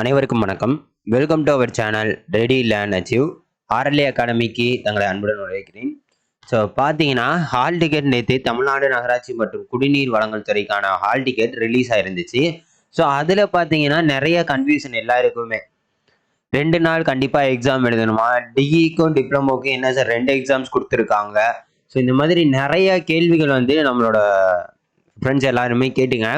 அனைவருக்கும் வணக்கம். Welcome to our channel ready learn achieve RLA அகாடமிக்கு தங்களை அன்புடன் வரவேற்கிறேன். ஸோ பார்த்தீங்கன்னா ஹால் டிக்கெட் நேற்று தமிழ்நாடு நகராட்சி மற்றும் குடிநீர் வழங்கல் துறைக்கான ஹால் டிக்கெட் ரிலீஸ் ஆயிருந்துச்சு. ஸோ அதில் பார்த்தீங்கன்னா நிறைய கன்ஃபியூஷன் எல்லாருக்குமே. ரெண்டு நாள் கண்டிப்பாக எக்ஸாம் எழுதணுமா? டிகிக்கும் டிப்ளமோக்கும் என்ன சார் ரெண்டு எக்ஸாம்ஸ் கொடுத்துருக்காங்க? ஸோ இந்த மாதிரி நிறைய கேள்விகள் வந்து நம்மளோட ஃப்ரெண்ட்ஸ் எல்லாருமே கேட்டுங்க.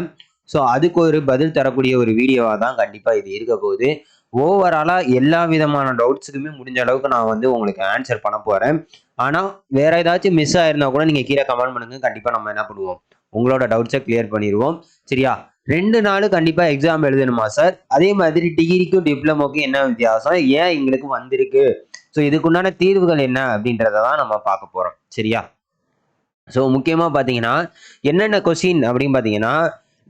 ஸோ அதுக்கு ஒரு பதில் தரக்கூடிய ஒரு வீடியோவாக தான் கண்டிப்பாக இது இருக்க போகுது. ஓவராலாக எல்லா விதமான டவுட்ஸுக்குமே முடிஞ்ச அளவுக்கு நான் வந்து உங்களுக்கு ஆன்சர் பண்ண போகிறேன் ஆனால் வேற ஏதாச்சும் மிஸ் ஆயிருந்தா கூட நீங்கள் கீழே கமெண்ட் பண்ணுங்க. கண்டிப்பாக நம்ம என்ன பண்ணுவோம்? உங்களோட டவுட்ஸை கிளியர் பண்ணிடுவோம். சரியா? ரெண்டு நாள் கண்டிப்பாக எக்ஸாம் எழுதணுமா சார் அதே மாதிரி டிகிரிக்கும் டிப்ளமோக்கும் என்ன வித்தியாசம்? ஏன் எங்களுக்கு வந்திருக்கு? ஸோ இதுக்குண்டான தீர்வுகள் என்ன அப்படின்றத தான் நம்ம பார்க்க போகிறோம் சரியா? ஸோ முக்கியமாக பார்த்தீங்கன்னா என்னென்ன கொஸ்டின் அப்படின்னு பார்த்தீங்கன்னா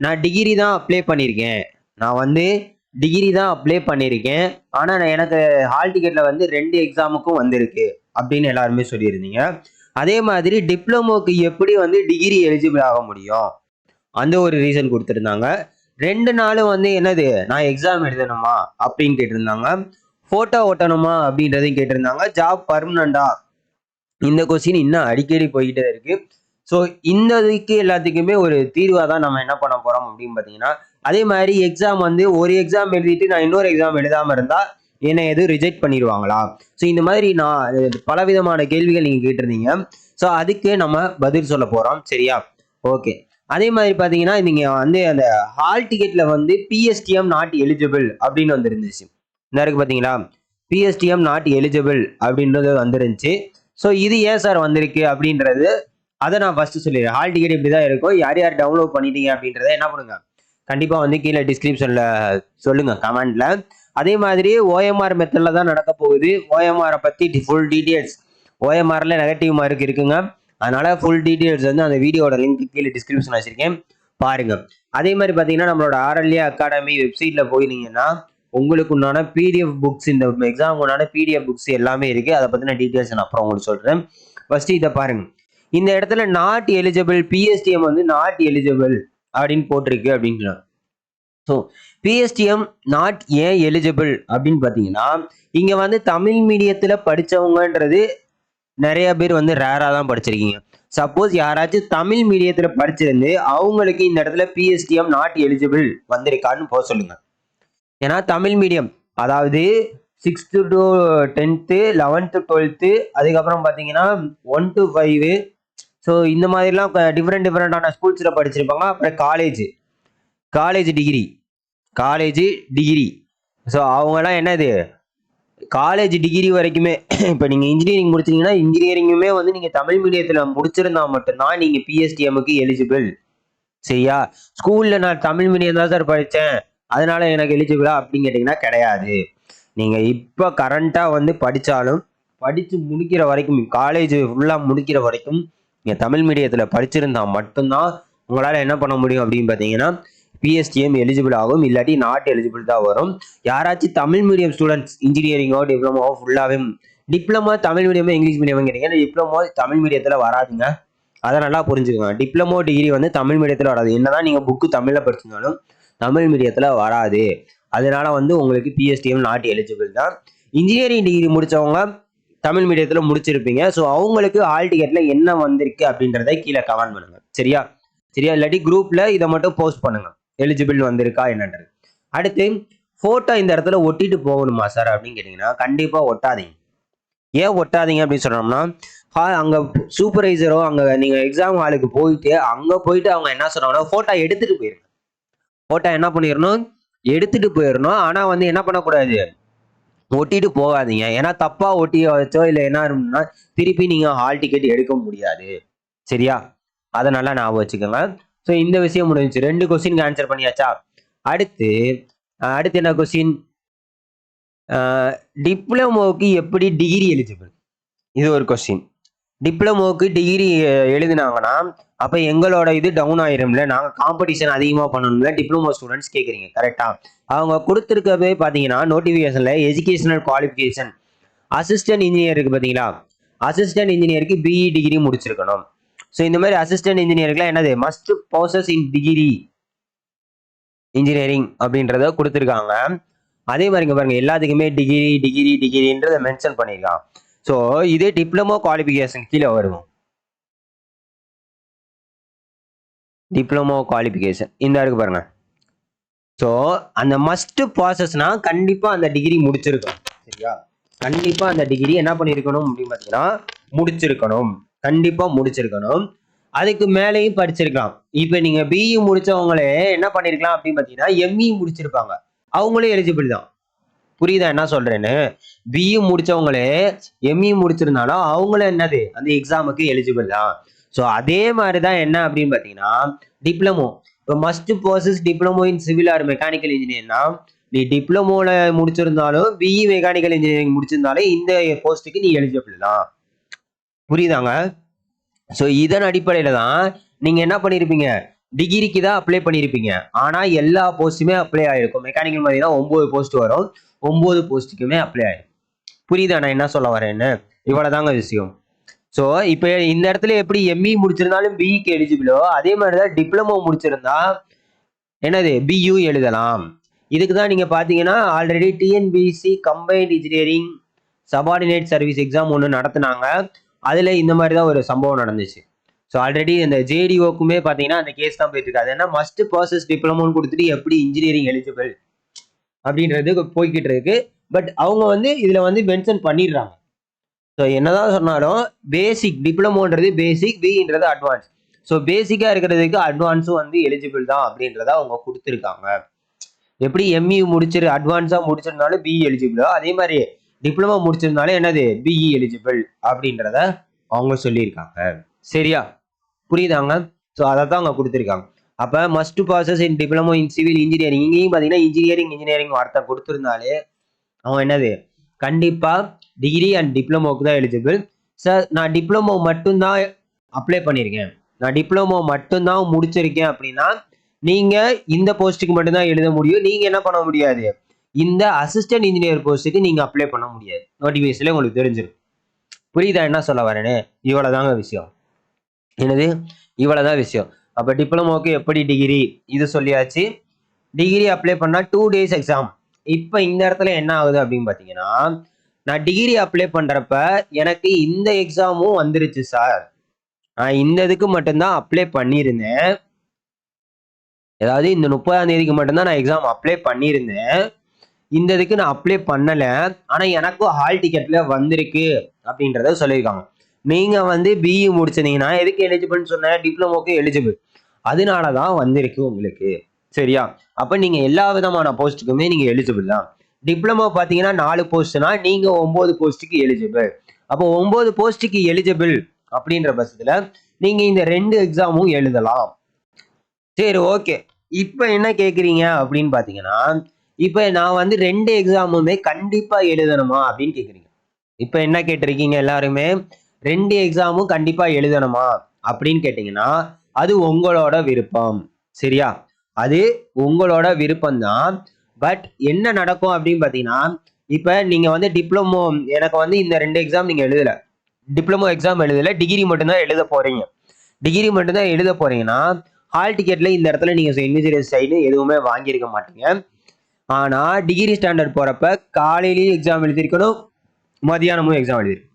நான் டிகிரி தான் அப்ளை பண்ணியிருக்கேன். நான் வந்து டிகிரி தான் அப்ளை பண்ணியிருக்கேன். ஆனால் நான் எனக்கு ஹால் டிக்கெட்டில் வந்து ரெண்டு எக்ஸாமுக்கும் வந்திருக்கு அப்படின்னு எல்லாருமே சொல்லியிருந்தீங்க. அதே மாதிரி டிப்ளமோக்கு எப்படி வந்து டிகிரி எலிஜிபிள் ஆக முடியும்? அந்த ஒரு ரீசன் கொடுத்துருந்தாங்க. ரெண்டு நாளும் வந்து என்னது? நான் எக்ஸாம் எழுதணுமா? அப்படின்னு கேட்டிருந்தாங்க. ஃபோட்டோ ஓட்டணுமா அப்படின்றதையும் கேட்டிருந்தாங்க. ஜாப் பர்மனண்டா இந்த கொஸ்டின் இன்னும் அடிக்கடி போய்கிட்டே இருக்குது ஸோ இந்த இதுக்கு எல்லாத்துக்குமே ஒரு தீர்வாக தான் நம்ம என்ன பண்ண போகிறோம் அப்படின்னு பார்த்தீங்கன்னா அதே மாதிரி எக்ஸாம் வந்து ஒரு எக்ஸாம் எழுதிட்டு நான் இன்னொரு எக்ஸாம் எழுதாமல் இருந்தால் என்னை எதுவும் ரிஜெக்ட் பண்ணிடுவாங்களா? ஸோ இந்த மாதிரி நான் பல விதமான கேள்விகள் நீங்கள் கேட்டிருந்தீங்க. ஸோ அதுக்கு நம்ம பதில் சொல்ல போகிறோம் சரியா? ஓகே அதே மாதிரி பார்த்தீங்கன்னா நீங்கள் வந்து அந்த ஹால் டிக்கெட்டில் வந்து பிஎஸ்டிஎம் நாட் எலிஜிபிள் அப்படின்னு வந்துருந்துச்சு. இந்த இருக்குது பார்த்தீங்களா? பிஎஸ்டிஎம் நாட் எலிஜிபிள் அப்படின்றது வந்துருந்துச்சு. ஸோ இது ஏன் சார் வந்திருக்கு அப்படின்றது அதை நான் ஃபர்ஸ்ட் சொல்லிடுறேன். ஹால் டிக்கெட் இப்படி தான் இருக்கும். யார் யார் டவுன்லோட் பண்ணிட்டீங்க அப்படின்றத என்ன பண்ணுங்க? கண்டிப்பாக வந்து கீழே டிஸ்கிரிப்ஷனில் சொல்லுங்கள் கமெண்டில் அதே மாதிரி ஓஎம்ஆர் மெத்தடில் தான் நடக்க போகுது. ஓஎம்ஆரை பற்றி ஃபுல் டீட்டெயில்ஸ் ஓஎம்ஆரில் நெகட்டிவ் மார்க் இருக்குங்க. அதனால் ஃபுல் டீட்டெயில்ஸ் வந்து அந்த வீடியோட லிங்க் கீழே டிஸ்கிரிப்ஷன் வச்சிருக்கேன். பாருங்கள் அதே மாதிரி பார்த்தீங்கன்னா நம்மளோட ஆர்எல்ஏ அகாடமி வெப்சைட்டில் போயிருந்தீங்கன்னா உங்களுக்கு உண்டான பிடிஎஃப் புக்ஸ் இந்த எக்ஸாம் உண்டான பிடிஎஃப் புக்ஸ் எல்லாமே இருக்குது அதை பற்றின டீட்டெயில்ஸ் நான் அப்புறம் உங்களுக்கு சொல்கிறேன் ஃபர்ஸ்ட் இதை பாருங்கள் இந்த இடத்துல நாட் எலிஜிபிள் பிஎஸ்டிஎம் வந்து நாட் எலிஜிபிள் அப்படின்னு போட்டிருக்கு அப்படின்னு ஸோ பிஎஸ்டிஎம் நாட் ஏன் எலிஜிபிள் அப்படின்னு பார்த்தீங்கன்னா இங்கே வந்து தமிழ் மீடியத்தில் படித்தவங்கன்றது நிறைய பேர் வந்து ரேராக தான் படிச்சிருக்கீங்க. சப்போஸ் யாராச்சும் தமிழ் மீடியத்தில் படிச்சிருந்து அவங்களுக்கு இந்த இடத்துல பிஎஸ்டிஎம் நாட் எலிஜிபிள் வந்திருக்கான்னு போக சொல்லுங்க. ஏன்னா தமிழ் மீடியம் அதாவது sixth to tenth eleventh twelfth அதுக்கப்புறம் பார்த்தீங்கன்னா ஒன் டு ஃபைவ் ஸோ இந்த மாதிரிலாம் டிஃப்ரெண்ட் டிஃப்ரெண்டான ஸ்கூல்ஸில் படிச்சிருப்பாங்க. அப்புறம் college college degree college degree so அவங்கெல்லாம் என்னது காலேஜ் டிகிரி வரைக்குமே இப்போ நீங்கள் இன்ஜினியரிங் முடிச்சிங்கன்னா இன்ஜினியரிங்குமே வந்து நீங்கள் தமிழ் மீடியத்தில் முடிச்சிருந்தா மட்டும்தான் நீங்கள் பிஎஸ்டிஎம்முக்கு எலிஜிபிள் சரியா? ஸ்கூலில் நான் தமிழ் மீடியம் தான் சார் படித்தேன் அதனால எனக்கு எலிஜிபிளா அப்படின்னு கேட்டிங்கன்னா கிடையாது. நீங்கள் இப்போ கரண்ட்டாக வந்து படித்தாலும் படித்து முடிக்கிற வரைக்கும் காலேஜ் ஃபுல்லாக முடிக்கிற வரைக்கும் நீங்கள் தமிழ் மீடியத்தில் படிச்சிருந்தால் மட்டும்தான் உங்களால் என்ன பண்ண முடியும் அப்படின்னு பார்த்தீங்கன்னா பிஎஸ்டிஎம் எலிஜிபிள் ஆகும். இல்லாட்டி நாட் எலிஜிபிள் தான் வரும். யாராச்சும் தமிழ் மீடியம் ஸ்டூடெண்ட்ஸ் இன்ஜினியரிங்கோ டிப்ளமோவோ ஃபுல்லாகவே டிப்ளமோ தமிழ் மீடியமோ இங்கிலீஷ் மீடியம் கேட்டீங்கன்னா டிப்ளமோ தமிழ் மீடியத்தில் வராதுங்க. அதை நல்லா புரிஞ்சுக்கோங்க. டிப்ளமோ டிகிரி வந்து தமிழ் மீடியத்தில் வராது. என்னதான் நீங்கள் புக்கு தமிழில் படிச்சிருந்தாலும் தமிழ் மீடியத்தில் வராது. அதனால வந்து உங்களுக்கு பிஎஸ்டிஎம் நாட் எலிஜிபிள் தான். இன்ஜினியரிங் டிகிரி முடித்தவங்க தமிழ் மீடியத்தில் முடிச்சிருப்பீங்க. ஸோ அவங்களுக்கு ஹால் டிக்கெட்டில் என்ன வந்திருக்கு அப்படின்றத கீழே கமெண்ட் பண்ணுங்க. சரியா? சரியா? இல்லாட்டி குரூப்பில் இதை மட்டும் போஸ்ட் பண்ணுங்க. எலிஜிபிள் வந்திருக்கா என்னன்றது. அடுத்து ஃபோட்டோ இந்த இடத்துல ஒட்டிட்டு போகணுமா சார் அப்படின்னு கேட்டிங்கன்னா கண்டிப்பாக ஒட்டாதீங்க. ஏன் ஒட்டாதீங்க அப்படின்னு சொன்னோம்னா ஹா அங்கே சூப்பர்வைசரோ அங்கே நீங்கள் எக்ஸாம் ஹாலுக்கு போயிட்டு அங்கே போயிட்டு அவங்க என்ன சொன்னாங்கன்னா ஃபோட்டோ எடுத்துகிட்டு போயிருங்க. ஃபோட்டோ என்ன பண்ணிடணும்? எடுத்துட்டு போயிடணும். ஆனால் வந்து என்ன பண்ணக்கூடாது? ஒட்டிட்டு போகாதீங்க. ஏன்னா தப்பா ஒட்டி வச்சோ இல்லை என்ன ஆகும்னா திருப்பி நீங்கள் ஹால் டிக்கெட் எடுக்க முடியாது. சரியா? அதை நல்லா ஞாபகம் வச்சுக்கோங்க. ஸோ இந்த விஷயம் முடிஞ்சுச்சு. ரெண்டு கொஸ்டினுக்கு ஆன்சர் பண்ணியாச்சா? அடுத்து அடுத்து என்ன கொஸ்டின் டிப்ளமோவுக்கு எப்படி டிகிரி எலிஜிபிள் இது ஒரு கொஸ்டின் டிப்ளமோவுக்கு டிகிரி எழுதினாங்கன்னா அப்போ எங்களோட இது டவுன் ஆயிரும்ல. நாங்கள் காம்படிஷன் அதிகமாக பண்ணணும்ல. டிப்ளமோ ஸ்டூடெண்ட்ஸ் கேட்குறீங்க கரெக்டாக அவங்க கொடுத்துருக்கவே பார்த்தீங்கன்னா நோட்டிஃபிகேஷனில் எஜுகேஷனல் குவாலிஃபிகேஷன் அசிஸ்டன்ட் இன்ஜினியருக்கு பார்த்தீங்களா அசிஸ்டன்ட் இன்ஜினியருக்கு பிஇ டிகிரி முடிச்சிருக்கணும். ஸோ இந்த மாதிரி அசிஸ்டன்ட் இன்ஜினியருக்குலாம் என்னது? Must possess in degree engineering அப்படின்றத கொடுத்துருக்காங்க. அதே மாதிரிங்க பாருங்க எல்லாத்துக்குமே டிகிரி டிகிரி டிகிரின்றத மென்ஷன் பண்ணியிருக்கான் ஸோ இதே டிப்ளமோ குவாலிஃபிகேஷன் கீழே வரும் டிப்ளமோ குவாலிஃபிகேஷன் இந்த இருக்கு பாருங்க. ஸோ அந்த மஸ்ட் ப்ராசஸ்னா கண்டிப்பாக அந்த டிகிரி முடிச்சிருக்கணும். சரியா? கண்டிப்பாக அந்த டிகிரி என்ன பண்ணியிருக்கணும் அப்படின்னு பார்த்தீங்கன்னா முடிச்சிருக்கணும். கண்டிப்பாக முடிச்சிருக்கணும். அதுக்கு மேலேயும் படிச்சிருக்கலாம். இப்போ நீங்கள் பிஇ முடிச்சவங்களே என்ன பண்ணிருக்கலாம் அப்படின்னு பார்த்தீங்கன்னா எம்இ முடிச்சிருப்பாங்க. அவங்களும் எலிஜிபிள் தான். புரியுதா என்ன சொல்றேன்னு? பிஇ முடிச்சவங்களே எம்இ முடிச்சிருந்தாலும் அவங்களும் என்னது? அந்த எக்ஸாமுக்கு எலிஜிபிள் தான். ஸோ அதே மாதிரி தான் என்ன அப்படின்னு பார்த்தீங்கன்னா டிப்ளமோ இப்போ must possess diploma in civil or mechanical இன்ஜினியர்னா நீ டிப்ளமோல முடிச்சிருந்தாலும் பிஇ மெக்கானிக்கல் இன்ஜினியரிங் முடிச்சிருந்தாலும் இந்த போஸ்ட்டுக்கு நீ எலிஜிபிள் தான். புரியுதாங்க? ஸோ இதன் அடிப்படையில் தான் நீங்கள் என்ன பண்ணியிருப்பீங்க டிகிரிக்கு தான் அப்ளை பண்ணியிருப்பீங்க ஆனால் எல்லா போஸ்ட்டுமே அப்ளை ஆகிருக்கும் மெக்கானிக்கல் மாதிரி தான் ஒம்பது போஸ்ட் வரும். ஒம்பது போஸ்ட்டுக்குமே அப்ளை ஆகிடும் புரியுதா நான் என்ன சொல்ல வரேன்னு? இவ்வளோதாங்க விஷயம். ஸோ இப்போ இந்த இடத்துல எப்படி எம்இ முடிச்சிருந்தாலும் பிஇக்கு எலிஜிபிளோ அதே மாதிரி தான் டிப்ளமோ முடிச்சிருந்தா என்னது? பியூ எழுதலாம். இதுக்கு தான் நீங்கள் பார்த்தீங்கன்னா already TNPSC combined engineering subordinate service exam ஒன்று நடத்துனாங்க. அதில் இந்த மாதிரி தான் ஒரு சம்பவம் நடந்துச்சு. ஸோ ஆல்ரெடி இந்த ஜேடிஓக்குமே பார்த்தீங்கன்னா அந்த கேஸ் தான் போயிட்டு இருக்கு. அது என்ன? மஸ்ட் ப்ராசஸ் டிப்ளமோன்னு கொடுத்துட்டு எப்படி இன்ஜினியரிங் எலிஜிபிள் அப்படின்றது போய்கிட்டு இருக்கு பட் அவங்க வந்து இதில் வந்து மென்ஷன் பண்ணிடுறாங்க. ஸோ என்னதான் சொன்னாலும் பேசிக் டிப்ளமோன்றது பேசிக் பின்றது அட்வான்ஸ் ஸோ பேசிக்காக இருக்கிறதுக்கு அட்வான்ஸும் வந்து எலிஜிபிள் தான் அப்படின்றத அவங்க கொடுத்துருக்காங்க. எப்படி எம்இ முடிச்சிரு அட்வான்ஸாக முடிச்சிருந்தாலும் பிஇ எலிஜிபிளோ அதே மாதிரி டிப்ளமோ முடிச்சிருந்தாலும் என்னது? பிஇ எலிஜிபிள் அப்படின்றத அவங்க சொல்லியிருக்காங்க. சரியா? புரியுதாங்க? ஸோ அதை தான் அவங்க கொடுத்துருக்காங்க. அப்போ must possess in diploma in civil engineering இங்கேயும் பார்த்தீங்கன்னா இன்ஜினியரிங் இன்ஜினியரிங் வார்த்தை கொடுத்துருந்தாலே அவன் என்னது? கண்டிப்பாக டிகிரி அண்ட் டிப்ளமோக்கு தான் எலிஜிபிள் சார் நான் டிப்ளமோ மட்டும்தான் அப்ளை பண்ணியிருக்கேன் நான் டிப்ளமோ மட்டும்தான் முடிச்சிருக்கேன் அப்படின்னா நீங்கள் இந்த போஸ்ட்டுக்கு மட்டும்தான் எழுத முடியும். நீங்கள் என்ன பண்ண முடியாது? இந்த அசிஸ்டன்ட் இன்ஜினியர் போஸ்ட்டுக்கு நீங்கள் அப்ளை பண்ண முடியாது. நோட்டிஃபிகேஷன்ல உங்களுக்கு தெரிஞ்சிடும் புரியுதா? என்ன சொல்ல வரேன்னு? இவ்வளோதாங்க விஷயம். என்னது? இவ்வளோதான் விஷயம். அப்போ டிப்ளமோக்கு எப்படி டிகிரி இது சொல்லியாச்சு. டிகிரி அப்ளை பண்ணால் டூ டேஸ் எக்ஸாம் இப்போ இந்த இடத்துல என்ன ஆகுது அப்படின்னு பார்த்தீங்கன்னா நான் டிகிரி அப்ளை பண்ணுறப்ப எனக்கு இந்த எக்ஸாமும் வந்துருச்சு சார் நான் இந்த இதுக்கு மட்டும்தான் அப்ளை பண்ணியிருந்தேன். அதாவது இந்த முப்பதாம் தேதிக்கு மட்டும்தான் நான் எக்ஸாம் அப்ளை பண்ணியிருந்தேன். இந்த இதுக்கு நான் அப்ளை பண்ணலை. ஆனால் எனக்கும் ஹால் டிக்கெட்டில் வந்திருக்கு அப்படின்றத சொல்லியிருக்காங்க. நீங்கள் வந்து பிஇ முடிச்சிருந்தீங்கன்னா எதுக்கு எலிஜிபிள்னு சொன்ன டிப்ளமோக்கு எலிஜிபிள் அதனால தான் வந்திருக்கு உங்களுக்கு. சரியா? அப்போ நீங்கள் எல்லா விதமான போஸ்ட்டுக்குமே நீங்கள் எலிஜிபிள் தான். டிப்ளமோ பார்த்தீங்கன்னா நாலு போஸ்ட்னா நீங்கள் ஒம்பது போஸ்ட்டுக்கு எலிஜிபிள் அப்போ ஒம்பது போஸ்ட்டுக்கு எலிஜிபிள் அப்படின்ற பட்சத்தில் நீங்கள் இந்த ரெண்டு எக்ஸாமும் எழுதலாம். சரி ஓகே இப்போ என்ன கேட்குறீங்க அப்படின்னு பார்த்தீங்கன்னா இப்போ நான் வந்து ரெண்டு எக்ஸாமுமே கண்டிப்பாக எழுதணுமா அப்படின்னு கேட்குறீங்க இப்போ என்ன கேட்டிருக்கீங்க எல்லாருமே? ரெண்டு எக்ஸாமும் கண்டிப்பாக எழுதணுமா? அப்படின்னு கேட்டிங்கன்னா அது உங்களோட விருப்பம். சரியா? அது உங்களோட விருப்பம்தான். பட் என்ன நடக்கும் அப்படின்னு பார்த்தீங்கன்னா இப்போ நீங்கள் வந்து டிப்ளமோ எனக்கு வந்து இந்த ரெண்டு எக்ஸாம் நீங்கள் எழுதலை. டிப்ளமோ எக்ஸாம் எழுதலை டிகிரி மட்டும்தான் எழுத போகிறீங்க டிகிரி மட்டும்தான் எழுத போகிறீங்கன்னா ஹால் டிக்கெட்டில் இந்த இடத்துல நீங்கள் சிக்னேச்சர் சைடு எதுவுமே வாங்கியிருக்க மாட்டீங்க. ஆனால் டிகிரி ஸ்டாண்டர்ட் போகிறப்ப காலையிலேயும் எக்ஸாம் எழுதியிருக்கணும் மதியானமும் எக்ஸாம் எழுதிருக்கணும்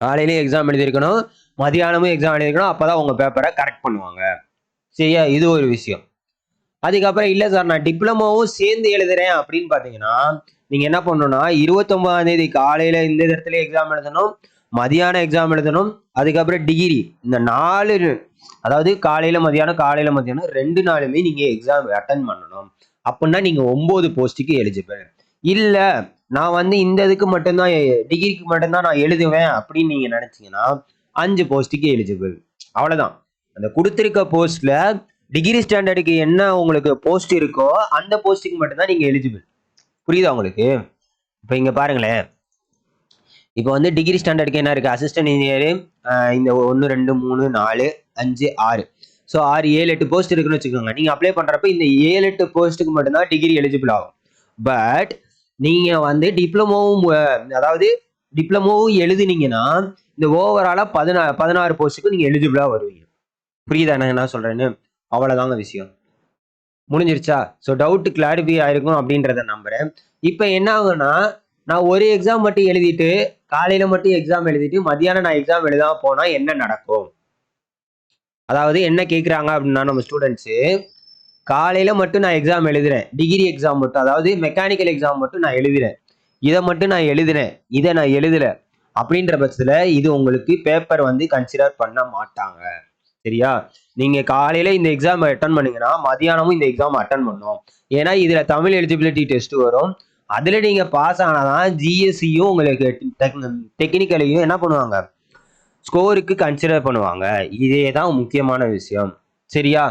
காலையிலையும் எக்ஸாம் எழுதியிருக்கணும் மதியானமும் எக்ஸாம் எழுதியிருக்கணும் அப்போ தான் உங்கள் பேப்பரை கரெக்ட் பண்ணுவாங்க. சரியா? இது ஒரு விஷயம். அதுக்கப்புறம் இல்லை சார் நான் டிப்ளமோவும் சேர்ந்து எழுதுறேன் அப்படின்னு பார்த்தீங்கன்னா நீங்கள் என்ன பண்ணணும்னா இருபத்தொம்பதாம் தேதி காலையில் இந்த இடத்துல எக்ஸாம் எழுதணும் மதியானம் எக்ஸாம் எழுதணும் அதுக்கப்புறம் டிகிரி இந்த நாலு அதாவது காலையில் மதியானம் காலையில் மதியானம் ரெண்டு நாளுமே நீங்கள் எக்ஸாம் அட்டன் பண்ணணும். அப்படின்னா நீங்கள் ஒம்பது போஸ்ட்டுக்கு எலிஜிபிள் இல்லை நான் வந்து இந்த இதுக்கு மட்டும்தான் டிகிரிக்கு மட்டும்தான் நான் எழுதுவேன் அப்படின்னு நீங்கள் நினச்சிங்கன்னா அஞ்சு போஸ்ட்டுக்கு எலிஜிபிள் அவ்வளோதான் அந்த கொடுத்துருக்க போஸ்ட்டில் டிகிரி ஸ்டாண்டர்டுக்கு என்ன உங்களுக்கு போஸ்ட் இருக்கோ அந்த போஸ்ட்டுக்கு மட்டும்தான் நீங்கள் எலிஜிபிள் புரியுதா உங்களுக்கு? இப்போ இங்கே பாருங்களேன். இப்போ வந்து டிகிரி ஸ்டாண்டர்டுக்கு என்ன இருக்குது அசிஸ்டன்ட் இன்ஜினியரு இந்த ஒன்று ரெண்டு மூணு நாலு அஞ்சு ஆறு. ஸோ ஆறு ஏழு எட்டு போஸ்ட் இருக்குன்னு வச்சுக்கோங்க. நீங்கள் அப்ளை பண்ணுறப்ப இந்த ஏழு எட்டு போஸ்ட்டுக்கு மட்டும்தான் டிகிரி எலிஜிபிள் ஆகும். பட் நீங்கள் வந்து டிப்ளமோவும் அதாவது டிப்ளமோவும் எழுதுனீங்கன்னா இந்த ஓவராலாக பதினா பதினாறு போஸ்ட்டுக்கு நீங்கள் எலிஜிபிளாக வருவீங்க. புரியுதா நான் என்ன சொல்கிறேன்னு அவ்வளோதாங்க விஷயம். முடிஞ்சிருச்சா? ஸோ டவுட்டு கிளாரிஃபை ஆயிருக்கும் அப்படின்றத நம்புறேன். இப்போ என்ன ஆகுன்னா நான் ஒரு எக்ஸாம் மட்டும் எழுதிட்டு காலையில மட்டும் எக்ஸாம் எழுதிட்டு மதியானம் நான் எக்ஸாம் எழுதாம போனா என்ன நடக்கும்? அதாவது என்ன கேட்குறாங்க அப்படின்னா நம்ம ஸ்டூடெண்ட்ஸு காலையில் மட்டும் நான் எக்ஸாம் எழுதுறேன். டிகிரி எக்ஸாம் மட்டும் அதாவது மெக்கானிக்கல் எக்ஸாம் மட்டும் நான் எழுதுறேன். இதை மட்டும் நான் எழுதுறேன். இதை நான் எழுதலை. அப்படின்ற பட்சத்தில் இது உங்களுக்கு பேப்பர் வந்து கன்சிடர் பண்ண மாட்டாங்க. சரியா? நீங்கள் காலையில் இந்த எக்ஸாம் அட்டன் பண்ணீங்கன்னா மதியானமும் இந்த எக்ஸாம் அட்டன் பண்ணணும் ஏன்னா இதில் தமிழ் எலிஜிபிலிட்டி டெஸ்ட் வரும். அதில் நீங்கள் பாஸ் ஆனால் தான் ஜிஎஸ்சியும் உங்களுக்கு டெக்னிக்கலையும் என்ன பண்ணுவாங்க? ஸ்கோருக்கு கன்சிடர் பண்ணுவாங்க. இதே தான் முக்கியமான விஷயம். சரியா?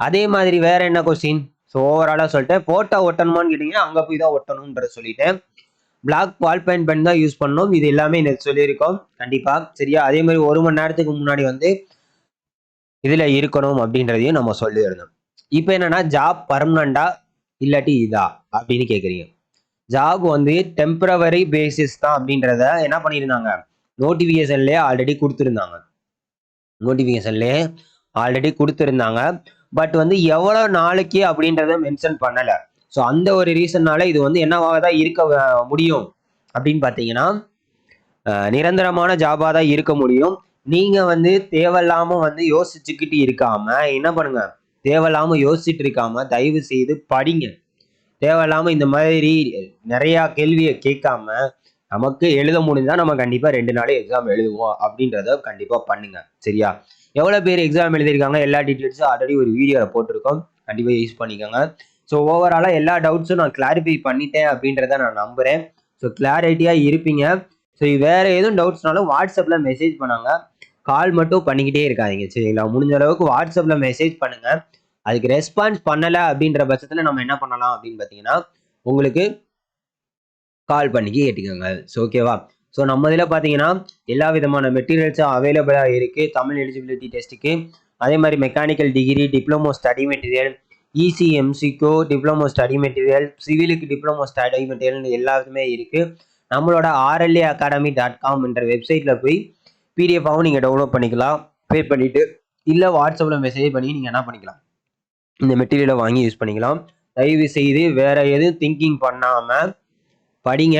அதே மாதிரி வேற என்ன கொஸ்டின் ஸோ ஓவராலாக சொல்லிட்டேன் போட்டா ஒட்டணுமான்னு கேட்டிங்கன்னா அங்கே போய் தான் ஒட்டணுன்ற சொல்லிட்டேன் பிளாக் வால் பெயிண்ட் பென் தான் யூஸ் பண்ணோம் இது எல்லாமே எனக்கு சொல்லியிருக்கோம். கண்டிப்பாக சரியா? அதே மாதிரி ஒரு மணி நேரத்துக்கு முன்னாடி வந்து இதில் இருக்கணும் அப்படின்றதையும் நம்ம சொல்லியிருந்தோம் இப்போ என்னன்னா ஜாப் பர்மனண்டா இல்லாட்டி இதா? அப்படின்னு கேட்குறீங்க ஜாப் வந்து டெம்பரவரி பேசிஸ் தான் அப்படின்றத என்ன பண்ணியிருந்தாங்க? நோட்டிஃபிகேஷன்லேயே ஆல்ரெடி கொடுத்துருந்தாங்க. நோட்டிஃபிகேஷன்லேயே ஆல்ரெடி கொடுத்துருந்தாங்க. பட் வந்து எவ்வளோ நாளைக்கு அப்படின்றத மென்ஷன் பண்ணலை. ஸோ அந்த ஒரு ரீசன்னால இது வந்து என்னவாக தான் இருக்க முடியும்? அப்படின்னு பார்த்தீங்கன்னா அஹ், நிரந்தரமான ஜாபாக தான் இருக்க முடியும். நீங்கள் வந்து தேவையில்லாம வந்து யோசிச்சுக்கிட்டு இருக்காம என்ன பண்ணுங்க? தேவையில்லாம யோசிச்சுட்டு இருக்காம தயவு செய்து படிங்க. தேவையில்லாம இந்த மாதிரி நிறையா கேள்வியை கேட்காம நமக்கு எழுத முடிஞ்சா நம்ம கண்டிப்பாக ரெண்டு நாளே எக்ஸாம் எழுதுவோம் அப்படின்றத கண்டிப்பாக பண்ணுங்க. சரியா? எவ்வளோ பேர் எக்ஸாம் எழுதியிருக்காங்க? எல்லா டீட்டெயில்ஸும் ஆல்ரெடி ஒரு வீடியோவில் போட்டிருக்கோம். கண்டிப்பாக யூஸ் பண்ணிக்கோங்க. ஸோ ஓவராலாக எல்லா டவுட்ஸும் நான் கிளாரிஃபை பண்ணிட்டேன் அப்படின்றத நான் நம்புகிறேன் ஸோ கிளாரிட்டியாக இருப்பீங்க. ஸோ வேற எதுவும் டவுட்ஸ்னாலும் வாட்ஸ்அப்பில் மெசேஜ் பண்ணாங்க. கால் மட்டும் பண்ணிக்கிட்டே இருக்காதீங்க. சரிங்களா? முடிஞ்ச அளவுக்கு வாட்ஸ்அப்பில் மெசேஜ் பண்ணுங்கள் அதுக்கு ரெஸ்பான்ஸ் பண்ணலை அப்படின்ற பட்சத்தில் நம்ம என்ன பண்ணலாம் அப்படின்னு பார்த்தீங்கன்னா உங்களுக்கு கால் பண்ணி கேட்டுக்கோங்க. ஸோ ஓகேவா ஸோ நம்ம இதில் பார்த்தீங்கன்னா எல்லா விதமான மெட்டீரியல்ஸும் அவைலபிளாக இருக்குது தமிழ் எலிஜிபிலிட்டி டெஸ்ட்டுக்கு அதே மாதிரி mechanical degree diploma study material EC எம்சிக்கோ diploma study material சிவிலுக்கு டிப்ளமோ ஸ்டடி மெட்டீரியல் எல்லாத்துமே இருக்குது நம்மளோட ஆர்எல்ஏ அகாடமி டாட் காம் என்ற வெப்சைட்டில் போய் பிடிஎஃபாகவும் நீங்கள் டவுன்லோட் பண்ணிக்கலாம். பே பண்ணிவிட்டு இல்லை வாட்ஸ்அப்பில் மெசேஜ் பண்ணி நீங்கள் என்ன பண்ணிக்கலாம்? இந்த மெட்டீரியலை வாங்கி யூஸ் பண்ணிக்கலாம். தயவு செய்து வேறு எதுவும் திங்கிங் பண்ணாமல் படிங்க.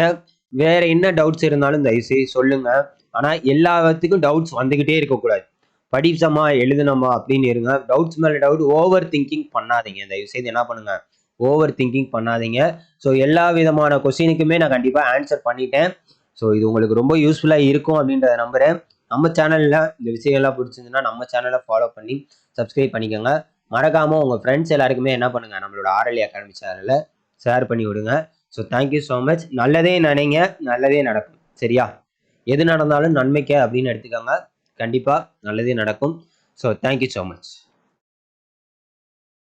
வேற என்ன டவுட்ஸ் இருந்தாலும் தயவு செய்து சொல்லுங்க. ஆனால் எல்லாத்துக்கும் டவுட்ஸ் வந்துக்கிட்டே இருக்கக்கூடாது. படிச்சோமா எழுதணுமா அப்படின்னு இருங்க. டவுட்ஸ் மேலே டவுட் ஓவர் திங்கிங் பண்ணாதீங்க. தயவு செய்து என்ன பண்ணுங்க? ஓவர் திங்கிங் பண்ணாதீங்க. ஸோ எல்லா விதமான கொஸ்டினுக்குமே நான் கண்டிப்பாக ஆன்சர் பண்ணிட்டேன். ஸோ இது உங்களுக்கு ரொம்ப யூஸ்ஃபுல்லாக இருக்கும் அப்படின்றத நம்புகிறேன் நம்ம சேனலில் இந்த விஷயங்கள்லாம் பிடிச்சிருந்துன்னா நம்ம சேனலை ஃபாலோ பண்ணி சப்ஸ்கிரைப் பண்ணிக்கோங்க. மறக்காமல் உங்கள் ஃப்ரெண்ட்ஸ் எல்லாருக்குமே என்ன பண்ணுங்கள் நம்மளோட ஆர்எல்ஏ அகாடமி சேனலில் ஷேர் பண்ணி விடுங்க. ஸோ தேங்க்யூ ஸோ மச் நல்லதே நினைங்க நல்லதே நடக்கும். சரியா? எது நடந்தாலும் நன்மைக்கு அப்படின்னு எடுத்துக்கோங்க. கண்டிப்பாக நல்லதே நடக்கும். So thank you so much